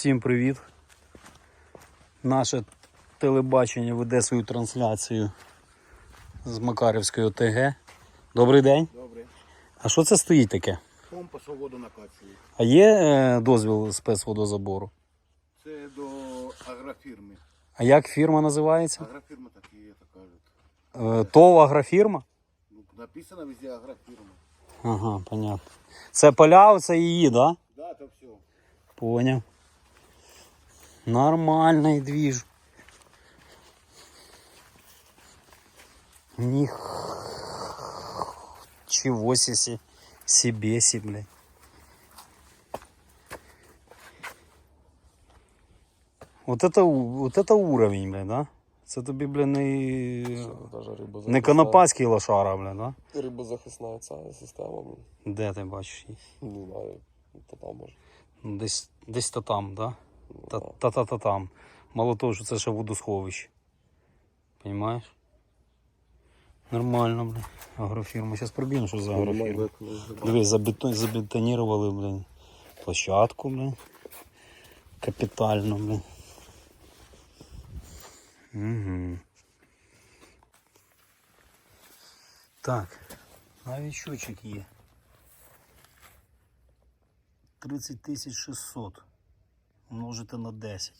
Всім привіт. Наше телебачення веде свою трансляцію з Макарівської ОТГ. Добрий день. Добре. А що це стоїть таке? Помпа, що воду накачує. А є е, дозвіл спецводозабору? Це до агрофірми. А як фірма називається? Агрофірма такі, є, так кажуть. Е, ТОВ агрофірма? Ну, написано везде агрофірма. Ага, понятно. Це поля, це її, да? Да, то все. Поняв. Нормальний двіж. Них... Чего себе, себе си, блядь. Вот это, у- вот это уровень, блядь, да? Це тобі, блядь, не, Даже рибозахисна, не конопатський лошара, блядь, да? рибозахисна ця система, блін, Де ти бачиш її? не знаю, то там може. Ну, Десь, десь та там, да? Ну, Та- да. Та-та-та там. Мало того, що це ще водосховище. Понимаєш? Нормально, блин. Агрофірма. Зараз проб'ємо, що за агрофірма. як Дивись, забетон, забетонірували, блин. Площадку, блин. Капітально, блин. Угу. Так. Навіть щочик є. 30 600 умножити на 10.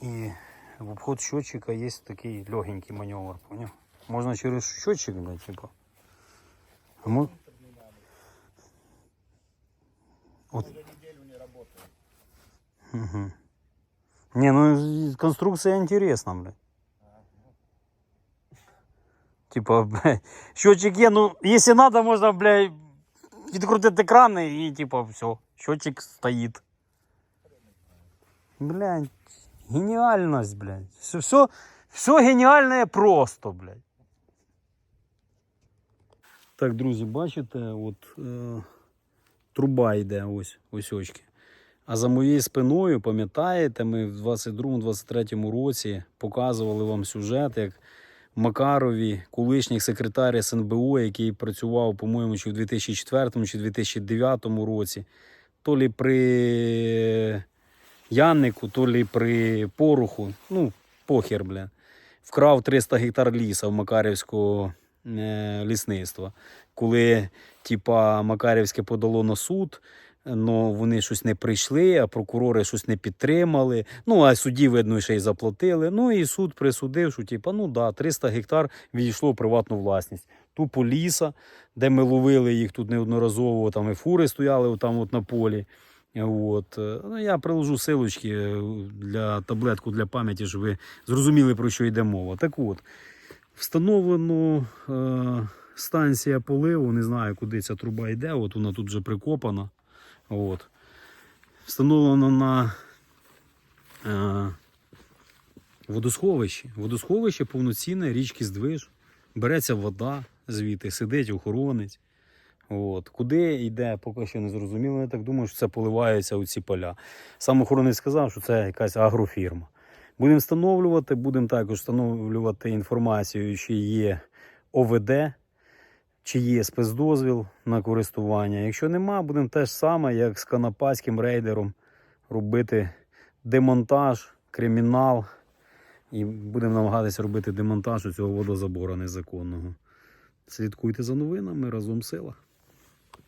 І в обход счетчика є такий легенький маневр, поняв? Можна через счетчик, блядь, типа. А мо... От. Угу. Не, ну и конструкция интересна, блядь. Типа, блядь, счетчик є, ну, если надо, можно, блядь, відкрутити крани і типа все, счетчик стоїть. Блядь, геніальність, блядь. Все, все, все геніальне просто, блядь. Так, друзі, бачите, от е, труба йде ось ось очки. А за моєю спиною, пам'ятаєте, ми в 22-23 році показували вам сюжет, як Макарові, колишній секретар СНБО, який працював, по-моєму, чи в 2004 чи 2009 році, то лі при Яннику, то лі при Поруху, ну, похер, бля, вкрав 300 гектар ліса в Макарівського е, лісництва. Коли, типа, Макарівське подало на суд, но вони щось не прийшли, а прокурори щось не підтримали. Ну, а судді, видно, ще й заплатили. Ну і суд присудив, що типа, ну да, 300 гектар відійшло в приватну власність. Тупо ліса, де ми ловили їх тут неодноразово, там і фури стояли там от на полі. От. Ну, я приложу силочки е, для таблетку для пам'яті, щоб ви зрозуміли, про що йде мова. Так от, встановлено е, станція поливу, не знаю, куди ця труба йде, от вона тут вже прикопана. От. Встановлено на е, водосховищі. Водосховище повноцінне, річки здвиж. Береться вода звідти, сидить охоронець. От. Куди йде, поки що не зрозуміло. Я так думаю, що це поливається у ці поля. Сам охоронець сказав, що це якась агрофірма. Будемо встановлювати, будемо також встановлювати інформацію, чи є ОВД, чи є спецдозвіл на користування. Якщо нема, будемо те ж саме, як з канапаським рейдером, робити демонтаж, кримінал. І будемо намагатися робити демонтаж у цього водозабору незаконного. Слідкуйте за новинами разом сила.